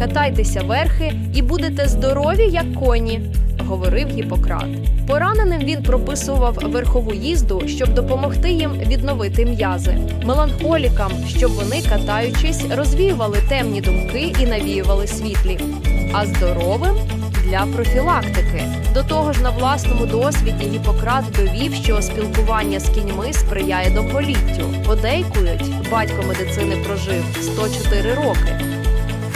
катайтеся верхи і будете здорові, як коні, говорив Гіппократ. Пораненим він прописував верхову їзду, щоб допомогти їм відновити м'язи, меланхолікам, щоб вони, катаючись, розвіювали темні думки і навіювали світлі, а здоровим для профілактики. До того ж, на власному досвіді Гіппократ довів, що спілкування з кіньми сприяє довголіттю. Подейкують, батько медицини прожив 104 роки.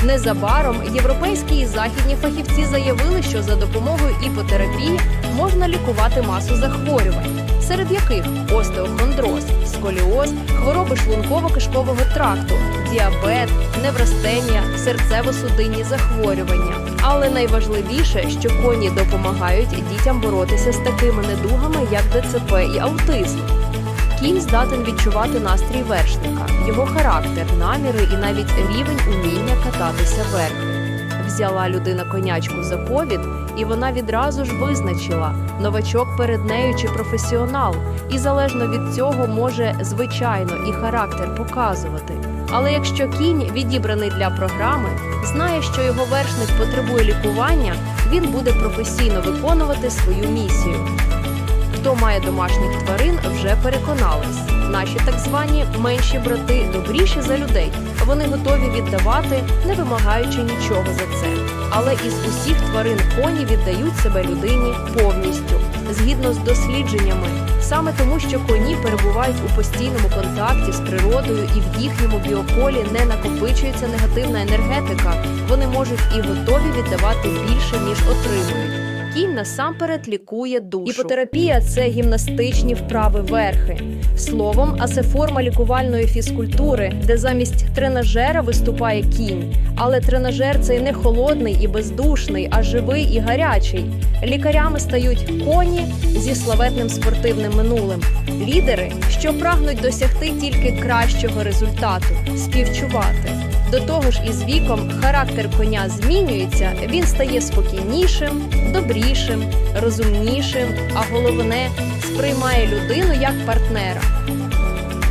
Незабаром європейські і західні фахівці заявили, що за допомогою іпотерапії можна лікувати масу захворювань, серед яких остеохондроз, сколіоз, хвороби шлунково-кишкового тракту, діабет, неврастенія, серцево-судинні захворювання. Але найважливіше, що коні допомагають дітям боротися з такими недугами, як ДЦП і аутизм. Кінь здатен відчувати настрій вершника, його характер, наміри і навіть рівень уміння кататися верхи. Взяла людина конячку за повід, і вона відразу ж визначила, новачок перед нею чи професіонал, і залежно від цього може звичайно і характер показувати. Але якщо кінь відібраний для програми, знає, що його вершник потребує лікування, він буде професійно виконувати свою місію. Хто має домашніх тварин, вже переконались. Наші так звані менші брати добріші за людей. Вони готові віддавати, не вимагаючи нічого за це. Але із усіх тварин коні віддають себе людині повністю, згідно з дослідженнями, саме тому, що коні перебувають у постійному контакті з природою, і в їхньому біополі не накопичується негативна енергетика. Вони можуть і готові віддавати більше ніж отримують. Кінь насамперед лікує душу. Іпотерапія це гімнастичні вправи верхи. Словом, а це форма лікувальної фізкультури, де замість тренажера виступає кінь. Але тренажер цей не холодний і бездушний, а живий і гарячий. Лікарями стають коні зі славетним спортивним минулим. Лідери, що прагнуть досягти тільки кращого результату співчувати. До того ж, із віком характер коня змінюється, він стає спокійнішим, добрішим, розумнішим, а головне сприймає людину як партнера.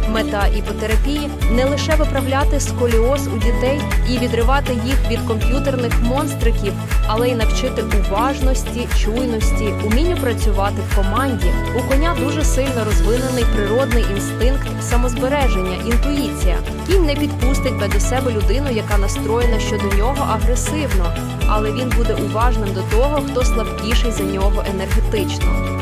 Мета іпотерапії не лише виправляти сколіоз у дітей і відривати їх від комп'ютерних монстриків, але й навчити уважності, чуйності, умінню працювати в команді. У коня дуже сильно розвинений природний інстинкт самозбереження, інтуїція. Кінь не підпустить би до себе людину, яка настроєна щодо нього агресивно, але він буде уважним до того, хто слабкіший за нього енергетично.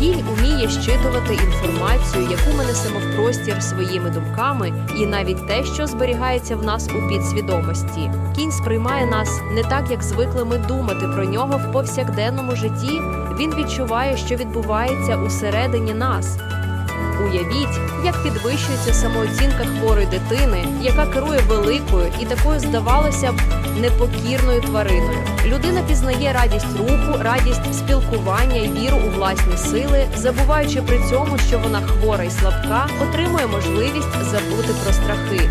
Кінь уміє щитувати інформацію, яку ми несемо в простір своїми думками, і навіть те, що зберігається в нас у підсвідомості. Кінь сприймає нас не так, як звикли ми думати про нього в повсякденному житті. Він відчуває, що відбувається усередині нас. Уявіть, як підвищується самооцінка хворої дитини, яка керує великою і такою, здавалося б, непокірною твариною. Людина пізнає радість руху, радість спілкування і віру у власні сили, забуваючи при цьому, що вона хвора і слабка, отримує можливість забути про страхи.